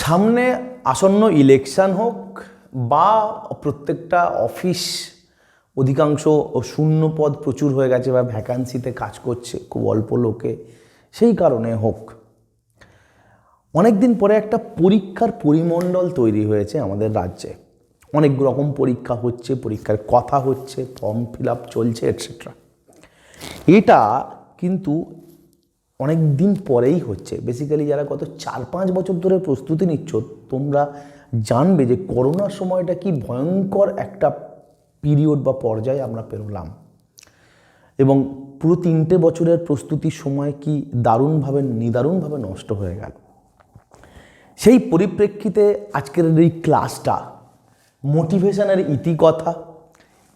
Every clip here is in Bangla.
সামনে আসন্ন ইলেকশন হোক বা প্রত্যেকটা অফিস অধিকাংশ শূন্য পদ প্রচুর হয়ে গেছে বা ভ্যাকান্সিতে কাজ করছে, খুব অল্প লোকে, সেই কারণে হোক। অনেক দিন পরে একটা পরীক্ষার পরিমণ্ডল তৈরি হয়েছে আমাদের রাজ্যে। অনেক রকম পরীক্ষা হচ্ছে, পরীক্ষার কথা হচ্ছে ফর্ম ফিল আপ চলছে এটসেট্রা এটা কিন্তু অনেক দিন পরেই হচ্ছে। বেসিক্যালি যারা গত চার পাঁচ বছর ধরে প্রস্তুতি নিচ্ছ, তোমরা জানবে যে করোনার সময়টা কি ভয়ঙ্কর একটা পিরিয়ড বা পর্যায়ে আমরা পেরোলাম। এবং পুরো তিনটে বছরের প্রস্তুতির সময় কি দারুণভাবে, নিদারুণভাবে নষ্ট হয়ে গেল। সেই পরিপ্রেক্ষিতে আজকের এই ক্লাসটা মোটিভেশনের ইতিকথা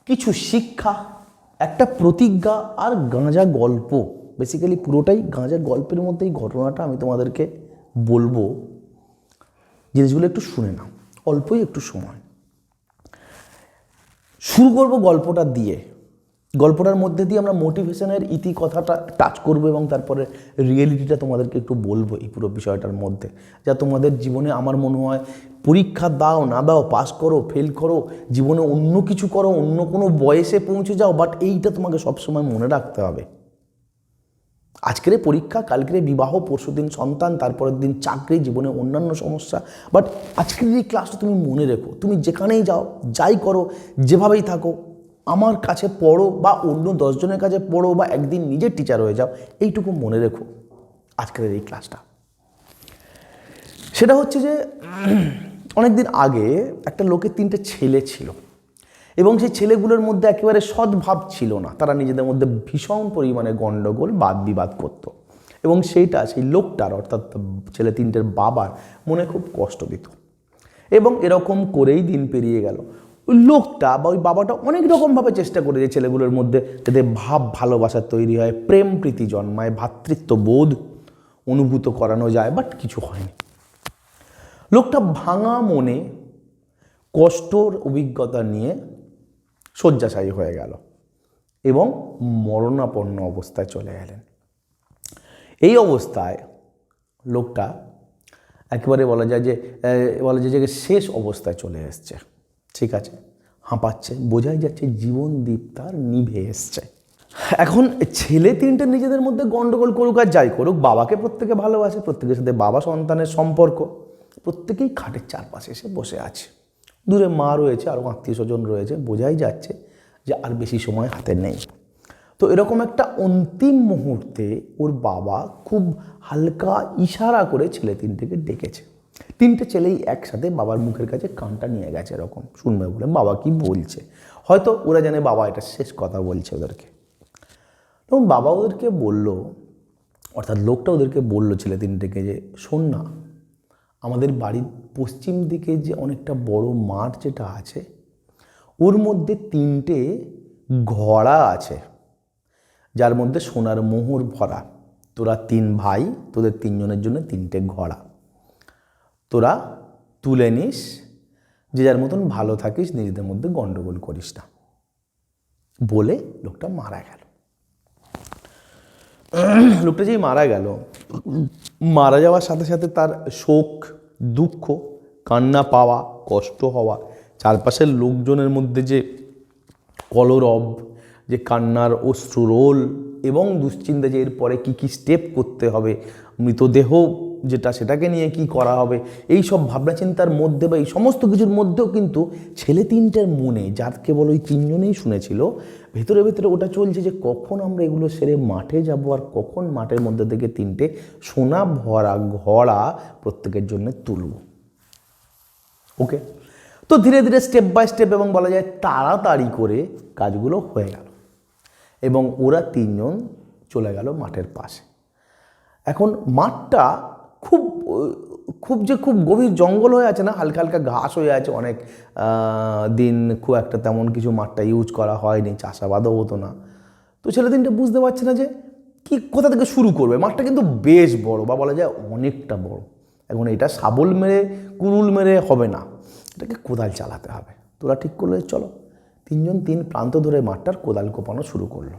কিছু শিক্ষা, একটা প্রতিজ্ঞা আর গাঁজা গল্প বেসিক্যালি পুরোটাই গাঁজা গল্পের মধ্যে এই ঘটনাটা আমি তোমাদেরকে বলব। জিনিসগুলো একটু শুনে নাও, অল্পই একটু সময়। শুরু করব গল্পটা দিয়ে। গল্পটার মধ্যে দিয়ে আমরা মোটিভেশনের ইতি কথাটা টাচ করব এবং তারপরে রিয়েলিটিটা তোমাদেরকে একটু বলব এই পুরো বিষয়টার মধ্যে। যা তোমাদের জীবনে আমার মনে হয় পরীক্ষা দাও, না দাও পাস করো ফেল করো, জীবনে অন্য কিছু করো, অন্য কোনো বয়সে পৌঁছে যাও বাট এইটা তোমাকে সবসময় মনে রাখতে হবে। আজকের পরীক্ষা, কালকের বিবাহ পরশুদিন সন্তান, তারপরের দিন চাকরি, জীবনে অন্যান্য সমস্যা। বাট আজকের এই ক্লাসটা তুমি মনে রেখো। তুমি যেখানেই যাও, যাই করো, যেভাবেই থাকো, আমার কাছে পড়ো বা অন্য দশজনের কাছে পড়ো বা একদিন নিজের টিচার হয়ে যাও, এইটুকু মনে রেখো আজকের এই ক্লাসটা সেটা হচ্ছে যে অনেক দিন আগে একটা লোকের তিনটে ছেলে ছিল। এবং সেই ছেলেগুলোর মধ্যে একেবারে সদ্ভাব ছিল না। তারা নিজেদের মধ্যে ভীষণ পরিমাণে গণ্ডগোল বাদ বিবাদ করত। এবং সেইটা সেই লোকটার, অর্থাৎ ছেলে তিনটের বাবার, মনে খুব কষ্ট দিত। এবং এরকম করেই দিন পেরিয়ে গেল। ওই লোকটা বা ওই বাবাটা অনেক রকমভাবে চেষ্টা করে যে ছেলেগুলোর মধ্যে যাতে ভাব, ভালোবাসা তৈরি হয়, প্রেম প্রীতি জন্মায় ভ্রাতৃত্ব বোধ অনুভূত করানো যায়, বাট কিছু হয়নি। লোকটা ভাঙা মনে কষ্টর অভিজ্ঞতা নিয়ে শয্যাশায়ী হয়ে গেল এবং মরণাপন্ন অবস্থায় চলে গেলেন এই অবস্থায় লোকটা একেবারে বলা যায় যে বলা যায় যে শেষ অবস্থায় চলে এসছে। ঠিক আছে? হাঁপাচ্ছে, বোঝাই যাচ্ছে জীবন দ্বীপ তার নিভে এসছে। এখন ছেলে তিনটে নিজেদের মধ্যে গন্ডগোল করুক আর যাই করুক, বাবাকে প্রত্যেকে ভালোবাসে, প্রত্যেকের সাথে বাবা সন্তানের সম্পর্ক, প্রত্যেকেই খাটের চারপাশে এসে বসে আছে। দূরে মা রয়েছে, আরও আত্মীয় স্বজন রয়েছে, বোঝাই যাচ্ছে যে আর বেশি সময় হাতে নেই। তো এরকম একটা অন্তিম মুহূর্তে ওর বাবা খুব হালকা ইশারা করে ছেলে তিনটেকে ডেকেছে। তিনটে ছেলেই একসাথে বাবার মুখের কাছে কানটা নিয়ে গেছে এরকম। শুনবে বলে, বাবা, কি বলছে? হয়তো ওরা জানে বাবা এটা শেষ কথা বলছে ওদেরকে। তখন বাবা ওদেরকে বলল, অর্থাৎ লোকটা ওদেরকে বলল ছেলে তিনটেকে যে, শোন না আমাদের বাড়ির পশ্চিম দিকে যে অনেকটা বড় মাঠ যেটা আছে, ওর মধ্যে তিনটে ঘোড়া আছে, যার মধ্যে সোনার মোহর ভরা। তোরা তিন ভাই, তোদের তিনজনের জন্য তিনটে ঘোড়া। তোরা তুলে নিস, যে যার মতন ভালো থাকিস, নিজেদের মধ্যে গন্ডগোল করিস না। বলে লোকটা মারা গেল। লোকটা যেই মারা গেল। মারা যাওয়ার সাথে সাথে তার শোক, দুঃখ, কান্না পাওয়া, কষ্ট হওয়া, চারপাশের লোকজনের মধ্যে যে কলরব, যে কান্নার অশ্রুরোল এবং দুশ্চিন্তা যে এরপরে কী কী স্টেপ করতে হবে, মৃতদেহ যেটা সেটাকে নিয়ে কি করা হবে? এই সব ভাবনা চিন্তার মধ্যে বা এই সমস্ত কিছুর মধ্যেও কিন্তু ছেলে তিনটের মনে, যার কেবল ওই তিনজনেই শুনেছিল, ভেতরে ভেতরে ওটা চলছে যে কখন আমরা এগুলো সেরে মাঠে যাব আর কখন মাঠের মধ্যে থেকে তিনটে সোনা ভরা ঘোড়া প্রত্যেকের জন্য তুলব। ওকে তো ধীরে ধীরে স্টেপ বাই স্টেপ এবং বলা যায় তাড়াতাড়ি করে কাজগুলো হয়ে গেল। এবং ওরা তিনজন চলে গেল মাঠের পাশে। এখন মাঠটা খুব খুব যে খুব গভীর জঙ্গল হয়ে আছে না, হালকা হালকা ঘাস হয়ে আছে অনেক দিন খুব একটা তেমন কিছু মাঠটা ইউজ করা হয়নি, চাষাবাদও হতো না। তো ছেলে তিনটে বুঝতে পারছে না যে কি, কোথা থেকে শুরু করবে? মাঠটা কিন্তু বেশ বড় বা বলা যায় অনেকটা বড়। এখন এটা শাবল মেরে কুরুল মেরে হবে না। এটাকে কোদাল চালাতে হবে। তোরা ঠিক করলে চলো। তিনজন তিন প্রান্ত ধরে মাঠটার কোদাল কোপানো শুরু করল।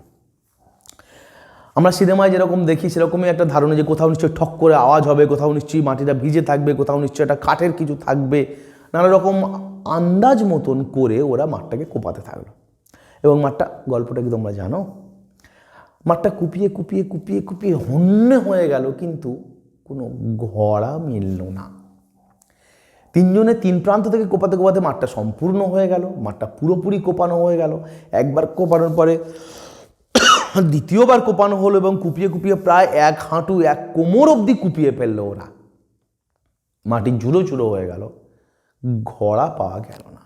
আমরা সিনেমায় যেরকম দেখি, সেরকমই একটা ধারণা যে কোথাও নিশ্চয়ই ঠক করে আওয়াজ হবে, কোথাও নিশ্চয়ই মাটিটা ভিজে থাকবে, কোথাও নিশ্চয়ই একটা কাঠের কিছু থাকবে। নানা রকম আন্দাজ মতন করে ওরা মাঠটাকে কোপাতে থাকল। এবং মাঠটা, গল্পটা কি তোমরা জানো? মাঠটা কুপিয়ে কুপিয়ে কুপিয়ে কুপিয়ে হন্যে হয়ে গেল, কিন্তু কোনো ঘোড়া মিলল না। তিনজনে তিন প্রান্ত থেকে কোপাতে কোপাতে মাঠটা সম্পূর্ণ হয়ে গেল, মাঠটা পুরোপুরি কোপানো হয়ে গেল। একবার কোপানোর পরে দ্বিতীয়বার কোপানো হলো এবং কুপিয়ে কুপিয়ে প্রায় এক হাঁটু, এক কোমর অবধি কুপিয়ে ফেলল ওরা। মাটি ঝুড়ো ঝুড়ো হয়ে গেল। ঘোড়া পাওয়া গেল না।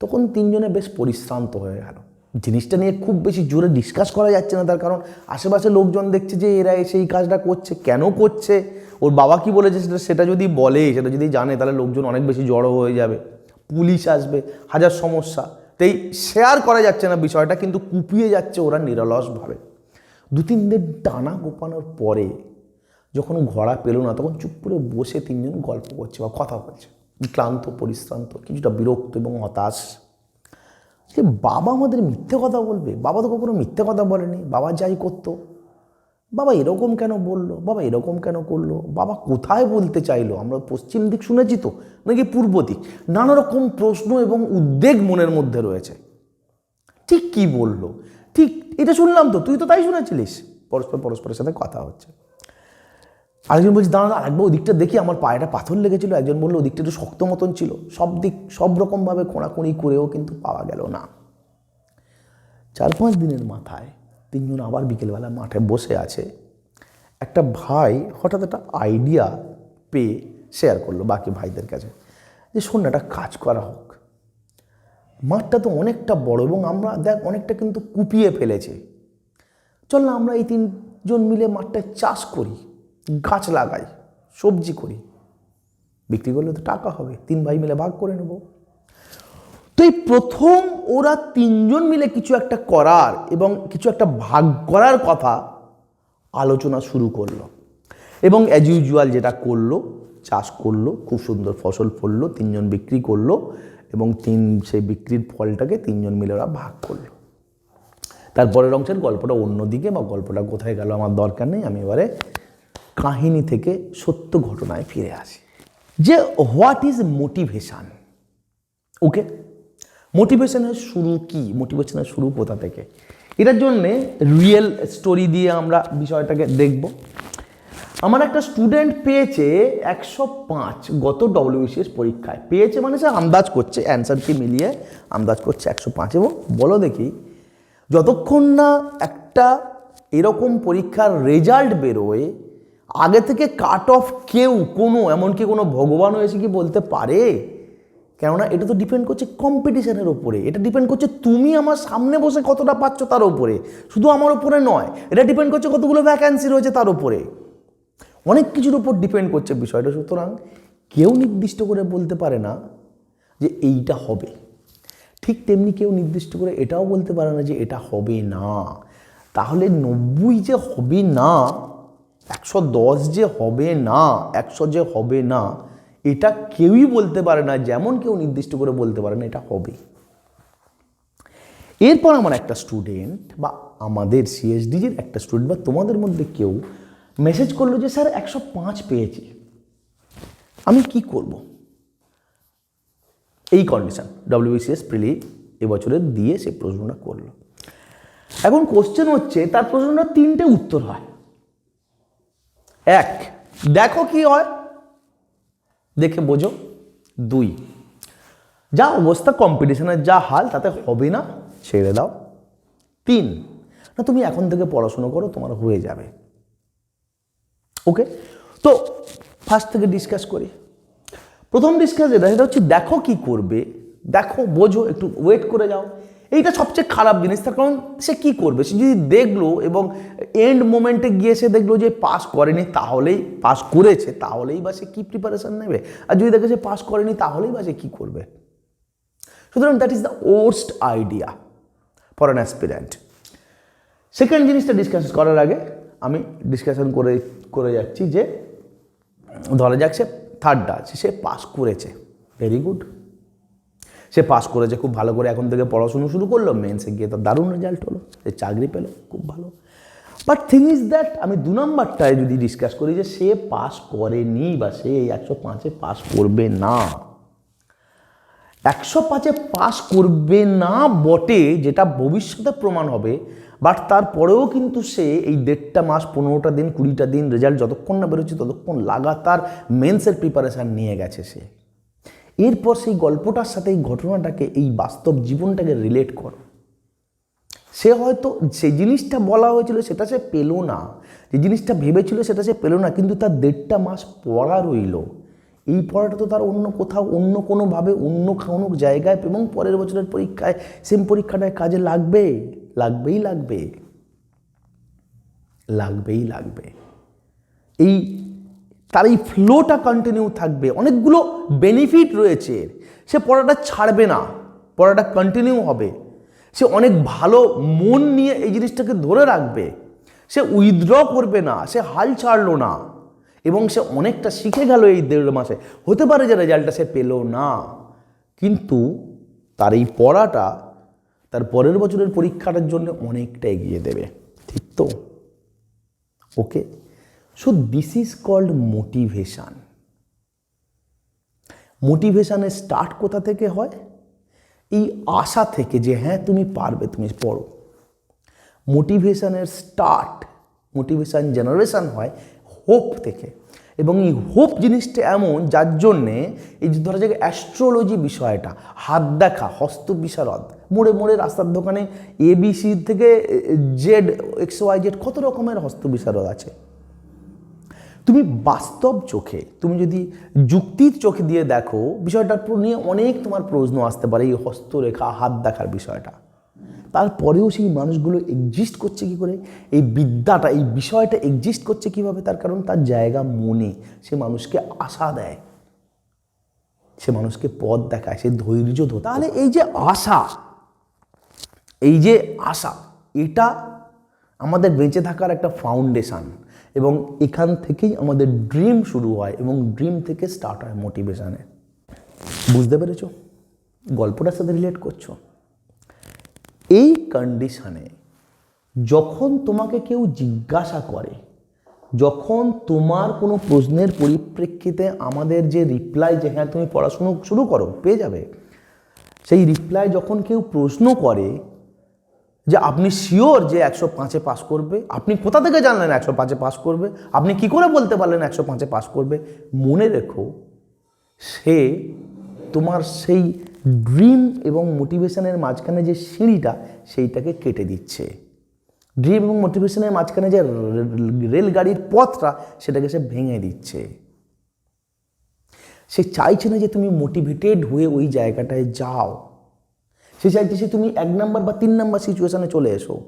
তখন তিনজনে বেশ পরিশ্রান্ত হয়ে গেল। জিনিসটা নিয়ে খুব বেশি জোরে ডিসকাস করা যাচ্ছে না, তার কারণ আশেপাশে লোকজন দেখছে যে এরা এসে এই কাজটা করছে, কেন করছে? ওর বাবা কি বলেছে সেটা সেটা যদি বলে, সেটা যদি জানে, তাহলে লোকজন অনেক বেশি জড়ো হয়ে যাবে। পুলিশ আসবে, হাজার সমস্যা। তাই শেয়ার করা যাচ্ছে না বিষয়টা, কিন্তু কুপিয়ে যাচ্ছে ওরা নিরলসভাবে। দু, তিন দিন ডানা গোপানোর পরে যখন ঘোড়া পেল না, তখন চুপ করে বসে তিনজন গল্প করছে বা কথা বলছে। ক্লান্ত, পরিশ্রান্ত, কিছুটা বিরক্ত এবং হতাশ। যে বাবা আমাদের মিথ্যে কথা বলবে? বাবা তো কখনো মিথ্যে কথা বলেনি। বাবা যাই করতো বাবা এরকম কেন বলল? বাবা এরকম কেন করল? বাবা কোথায় বলতে চাইলো? আমরা পশ্চিম দিক শুনেছি তো, নাকি পূর্ব দিক? নানা রকম প্রশ্ন এবং উদ্বেগ মনের মধ্যে রয়েছে। ঠিক কি বলল? ঠিক, এটা শুনলাম তো, তুই তো তাই শুনেছিলিস। পরস্পর, পরস্পরের সাথে কথা হচ্ছে। আরেকজন বলছে, দাঁড়া একবার ওদিকটা দেখি, আমার পায়েটা পাথর লেগেছিল। একজন বলল, ওদিকটা একটু শক্ত মতন ছিল। সব দিক, সব রকমভাবে কোঁড়াকুঁড়ি করেও কিন্তু পাওয়া গেল না। চার, পাঁচ দিনের মাথায় তিনজন আবার বিকেলবেলা মাঠে বসে আছে। একটা ভাই হঠাৎ একটা আইডিয়া পেয়ে শেয়ার করল বাকি ভাইদের কাছে যে, শোন না, একটা কাজ করা হোক। মাঠটা তো অনেকটা বড় এবং আমরা দেখ, অনেকটা কিন্তু কুপিয়ে ফেলেছে। চল না, আমরা এই তিনজন মিলে মাঠটায় চাষ করি, গাছ লাগাই, সবজি করি। বিক্রি করলে তো টাকা হবে, তিন ভাই মিলে ভাগ করে নেব। তো এই প্রথম ওরা তিনজন মিলে কিছু একটা করার এবং কিছু একটা ভাগ করার কথা আলোচনা শুরু করল। এবং অ্যাজ ইউজুয়াল যেটা করল, চাষ করল, খুব সুন্দর ফসল ফললো, তিনজন বিক্রি করল এবং তিন, সেই বিক্রির ফলটাকে তিনজন মিলে ওরা ভাগ করল। তারপরের অংশের গল্পটা অন্যদিকে বা গল্পটা কোথায় গেল আমার দরকার নেই, আমি এবারে কাহিনী থেকে সত্য ঘটনায় ফিরে আসি। যে হোয়াট ইজ মোটিভেশান ওকে মোটিভেশনের শুরু কি? মোটিভেশনের শুরু কোথা থেকে? এটার জন্যে রিয়েল স্টোরি দিয়ে আমরা বিষয়টাকে দেখব। আমার একটা স্টুডেন্ট পেয়েছে একশো পাঁচ গত ডব্লিউবিসিএস পরীক্ষায়। পেয়েছে মানে সে আন্দাজ করছে অ্যান্সারকে মিলিয়ে আন্দাজ করছে একশো পাঁচ। এবং বলো দেখি, যতক্ষণ না একটা এরকম পরীক্ষার রেজাল্ট বেরোয়, আগে থেকে কাট অফ কেউ, কোনো, এমনকি কোনো ভগবানও এসে কি বলতে পারে? কেননা এটা তো ডিপেন্ড করছে কম্পিটিশনের ওপরে এটা ডিপেন্ড করছে তুমি আমার সামনে বসে কতটা পাচ্ছ তার ওপরে শুধু আমার ওপরে নয়, এটা ডিপেন্ড করছে কতগুলো ভ্যাকান্সি রয়েছে তার ওপরে অনেক কিছুর উপর ডিপেন্ড করছে বিষয়টা। সুতরাং কেউ নির্দিষ্ট করে বলতে পারে না যে এইটা হবে। ঠিক তেমনি কেউ নির্দিষ্ট করে এটাও বলতে পারে না যে এটা হবে না। তাহলে নব্বই যে হবে না, একশো দশ যে হবে না, একশো যে হবে না এটা কেউই বলতে পারে না, যেমন কেউ নির্দিষ্ট করে বলতে পারে না, এটা হবে। এরপর আমার একটা স্টুডেন্ট বা আমাদের সিএসডিজির একটা স্টুডেন্ট বা তোমাদের মধ্যে কেউ মেসেজ করল যে, স্যার, একশো পাঁচ পেয়েছি। আমি কি করব? এই কন্ডিশন ডব্লিউবিসিএস প্রিলি এবছরের দিয়ে সে প্রশ্নটা করল। এখন কোশ্চেন হচ্ছে, তার প্রশ্নটা তিনটে উত্তর হয়। এক, দেখো কি হয়। দেখে বোঝো। দুই, যা অবস্থা কম্পিটিশনের যা হাল, তাতে হবে না, ছেড়ে দাও। তিন, না তুমি এখন থেকে পড়াশুনো করো, তোমার হয়ে যাবে। ওকে তো ফার্স্ট থেকে ডিসকাস করি। প্রথম ডিসকাস যেটা, সেটা হচ্ছে দেখো কি করবে, দেখো, বোঝো, একটু ওয়েট করে যাও। এইটা সবচেয়ে খারাপ জিনিস, তার কারণ সে কি করবে? সে যদি দেখল এবং এন্ড মোমেন্টে গিয়ে সে দেখল যে পাস করেনি, তাহলেই পাস করেছে, তাহলেই বা সে কী প্রিপারেশন নেবে? আর যদি দেখে সে পাস করেনি, তাহলেই বা সে কী করবে? সুতরাং that is the worst idea for an aspirant second জিনিসটা ডিসকাস করার আগে আমি ডিসকাশন করে করে যাচ্ছি যে ধরা যাক সে থার্ডটা আছে, সে পাস করেছে। ভেরি গুড সে পাস করেছে, খুব ভালো করে এখন থেকে পড়াশুনো শুরু করল মেন্সে গিয়ে তার দারুণ রেজাল্ট হলো, সে চাকরি পেল, খুব ভালো। বাট থিং ইজ দ্যাট আমি দু নম্বরটায় যদি ডিসকাস করি যে সে পাস করেনি বা সে এই একশো পাঁচে পাস করবে না, একশো পাঁচে পাস করবে না বটে, যেটা ভবিষ্যতে প্রমাণ হবে বাট তারপরেও কিন্তু সে এই দেড়টা মাস, পনেরোটা দিন, কুড়িটা দিন রেজাল্ট যতক্ষণ না বেরোচ্ছে ততক্ষণ লাগাতার মেন্সের প্রিপারেশান নিয়ে গেছে সে। এরপর সেই গল্পটার সাথে এই ঘটনাটাকে, এই বাস্তব জীবনটাকে রিলেট করো। সে হয়তো যে জিনিসটা বলা হয়েছিল সেটা সে পেল না, যে জিনিসটা ভেবেছিল সেটা সে পেল না, কিন্তু তার দেড়টা মাস পড়া রইল। এই পড়াটা তো তার অন্য কোথাও, অন্য কোনোভাবে, অন্য কোনো জায়গায় এবং পরের বছরের পরীক্ষায় সেম পরীক্ষাটায় কাজে লাগবে? লাগবেই লাগবে। লাগবেই লাগবে। এই তার এই ফ্লোটা কন্টিনিউ থাকবে। অনেকগুলো বেনিফিট রয়েছে। সে পড়াটা ছাড়বে না। পড়াটা কন্টিনিউ হবে। সে অনেক ভালো মন নিয়ে এই জিনিসটাকে ধরে রাখবে। সে উইথড্র করবে না। সে হাল ছাড়লো না। এবং সে অনেকটা শিখে গেল এই দেড় মাসে। হতে পারে যে রেজাল্টটা সে পেল না। কিন্তু তার এই পড়াটা তার পরের বছরের পরীক্ষাটার জন্য অনেকটা এগিয়ে দেবে। ঠিক তো? Okay so this is called motivation মোটিভেশানের start কোথা থেকে হয়? এই আশা থেকে যে হ্যাঁ তুমি পারবে, তুমি পড়ো। মোটিভেশানের স্টার্ট মোটিভেশান জেনারেশান হয় হোপ থেকে। এবং এই হোপ জিনিসটা এমন, যার জন্যে এই যে ধরা যাক অ্যাস্ট্রোলজি বিষয়টা, হাত দেখা, হস্ত বিশারদ, মোড়ে মোড়ে রাস্তার দোকানে এবিসি থেকে জেড এক্স ওয়াই জেড কত রকমের হস্ত বিশারদ আছে? তুমি বাস্তব চোখে, তুমি যদি যুক্তির চোখে দিয়ে দেখো, বিষয়টার উপর নিয়ে অনেক তোমার প্রশ্ন আসতে পারে, এই হস্তরেখা, হাত দেখার বিষয়টা। তারপরেও সেই মানুষগুলো এক্সিস্ট করছে কি করে? এই বিদ্যাটা, এই বিষয়টা এক্সিস্ট করছে কীভাবে? তার কারণ তার জায়গা মনে। সে মানুষকে আশা দেয়। সে মানুষকে পথ দেখায়, সে ধৈর্য ধরে তাহলে এই যে আশা, এই যে আশা, এটা আমাদের বেঁচে থাকার একটা ফাউন্ডেশন এবং এখান থেকেই আমাদের ড্রিম শুরু হয় এবং ড্রিম থেকে স্টার্ট হয় মোটিভেশানে বুঝতে পেরেছ? গল্পটার সাথে রিলেট করছ। এই কন্ডিশনে যখন তোমাকে কেউ জিজ্ঞাসা করে, যখন তোমার কোনো প্রশ্নের পরিপ্রেক্ষিতে আমাদের যে রিপ্লাই যে হ্যাঁ তুমি পড়াশুনো শুরু করো, পেয়ে যাবে। সেই রিপ্লাই যখন কেউ প্রশ্ন করে যে আপনি শিওর যে একশো পাঁচে পাস করবে? আপনি কোথা থেকে জানলেন একশো পাঁচে পাস করবে? আপনি কি করে বলতে পারলেন একশো পাঁচে পাস করবে? মনে রেখো, সে তোমার সেই ড্রিম এবং মোটিভেশনের মাঝখানে যে সিঁড়িটা, সেইটাকে কেটে দিচ্ছে। ড্রিম এবং মোটিভেশনের মাঝখানে যে রেলগাড়ির পথটা, সেটাকে সে ভেঙে দিচ্ছে। সে চাইছে না যে তুমি মোটিভেটেড হয়ে ওই জায়গাটায় যাও। সে চাইছে সে তুমি এক নাম্বার বা তিন নাম্বার সিচুয়েশানে চলে এসো।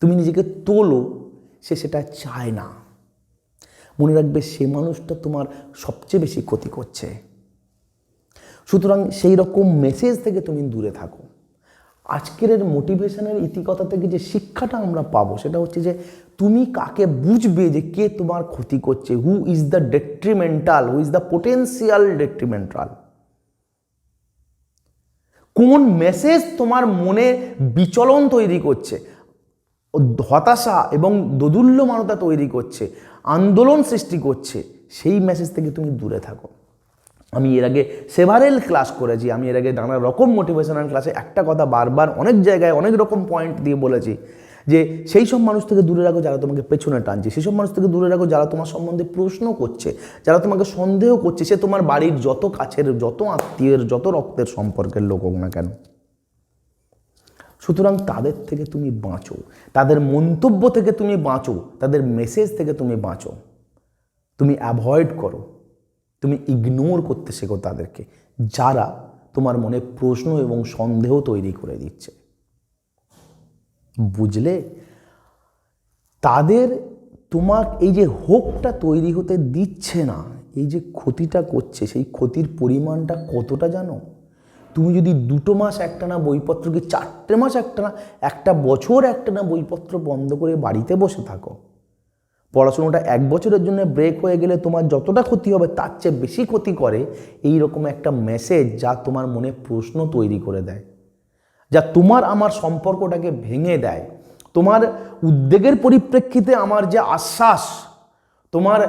তুমি নিজেকে তোলো, সে সেটা চায় না। মনে রাখবে সে মানুষটা তোমার সবচেয়ে বেশি ক্ষতি করছে। সুতরাং সেই রকম মেসেজ থেকে তুমি দূরে থাকো। আজকের মোটিভেশনের ইতিকথা থেকে যে শিক্ষাটা আমরা পাবো, সেটা হচ্ছে যে তুমি কাকে বুঝবে যে কে তোমার ক্ষতি করছে? Who is the detrimental who is the potential detrimental কোন মেসেজ তোমার মনে বিচলন তৈরি করছে? হতাশা এবং দোদুল্যমানতা তৈরি করছে, আন্দোলন সৃষ্টি করছে, সেই মেসেজ থেকে তুমি দূরে থাকো। আমি এর আগে সেভারেল ক্লাস করেছি, আমি এর আগে নানা রকম মোটিভেশনাল ক্লাসে একটা কথা বারবার অনেক জায়গায় অনেক রকম পয়েন্ট দিয়ে বলেছি। যে সেই সব মানুষ থেকে দূরে রাখো যারা তোমাকে পেছনে টানছে, সেই সব মানুষ থেকে দূরে রাখো যারা তোমার সম্বন্ধে প্রশ্ন করছে, যারা তোমাকে সন্দেহ করছে, সে তোমার বাড়ির যত কাছের, যত আত্মীয়ের, যত রক্তের সম্পর্কের লোক হোক না কেন। সুতরাং তাদের থেকে তুমি বাঁচো, তাদের মন্তব্য থেকে তুমি বাঁচো, তাদের মেসেজ থেকে তুমি বাঁচো। তুমি অ্যাভয়েড করো, তুমি ইগনোর করতে শেখো তাদেরকে, যারা তোমার মনে প্রশ্ন এবং সন্দেহ তৈরি করে দিচ্ছে। বুঝলে? তাদের তোমার এই যে হোপটা তৈরি হতে দিচ্ছে না, এই যে ক্ষতিটা করছে, সেই ক্ষতির পরিমাণটা কতটা জানো? তুমি যদি দুটো মাস একটানা বইপত্র কি চারটে মাস একটানা, একটা বছর একটানা বইপত্র বন্ধ করে বাড়িতে বসে থাকো। পড়াশোনাটা এক বছরের জন্য ব্রেক হয়ে গেলে তোমার যতটা ক্ষতি হবে তার চেয়ে বেশি ক্ষতি করে এই রকম একটা মেসেজ যা তোমার মনে প্রশ্ন তৈরি করে দেয়। যা তোমার আমার সম্পর্কটাকে ভেঙে দেয়। তোমার উদ্বেগের পরিপ্রেক্ষিতে আমার যে আশ্বাস, তোমার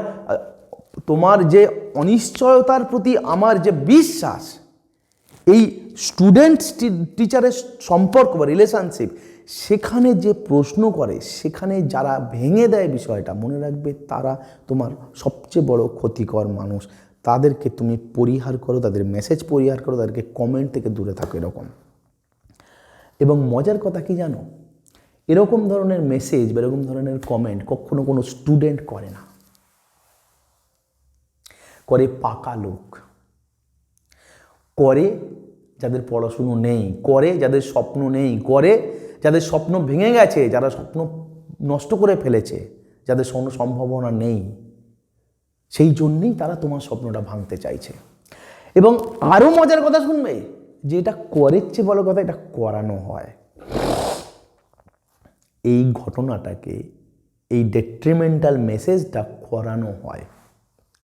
তোমার যে অনিশ্চয়তার প্রতি আমার যে বিশ্বাস, এই স্টুডেন্ট টিচারের সম্পর্ক বা রিলেশনশিপ সেখানে যে প্রশ্ন করে, সেখানে যারা ভেঙে দেয় বিষয়টা, মনে রাখবে তারা তোমার সবচেয়ে বড় ক্ষতিকর মানুষ। তাদেরকে তুমি পরিহার করো, তাদের মেসেজ পরিহার করো, তাদেরকে কমেন্ট থেকে দূরে থাকো এরকম। এবং মজার কথা কি জানো? এরকম ধরনের মেসেজ বা এরকম ধরনের কমেন্ট কখনো কোনো স্টুডেন্ট করে না। করে পাকা লোক। করে যাদের পড়াশুনো নেই, করে যাদের স্বপ্ন নেই, করে যাদের স্বপ্ন ভেঙে গেছে, যারা স্বপ্ন নষ্ট করে ফেলেছে, যাদের কোনো সম্ভাবনা নেই, সেই জন্যেই তারা তোমার স্বপ্নটা ভাঙতে চাইছে। এবং আরও মজার কথা শুনবে যে এটা করের চেয়ে বড় কথা, এটা করানো হয়। এই ঘটনাটাকে, এই ডেট্রিমেন্টাল মেসেজটা করানো হয়।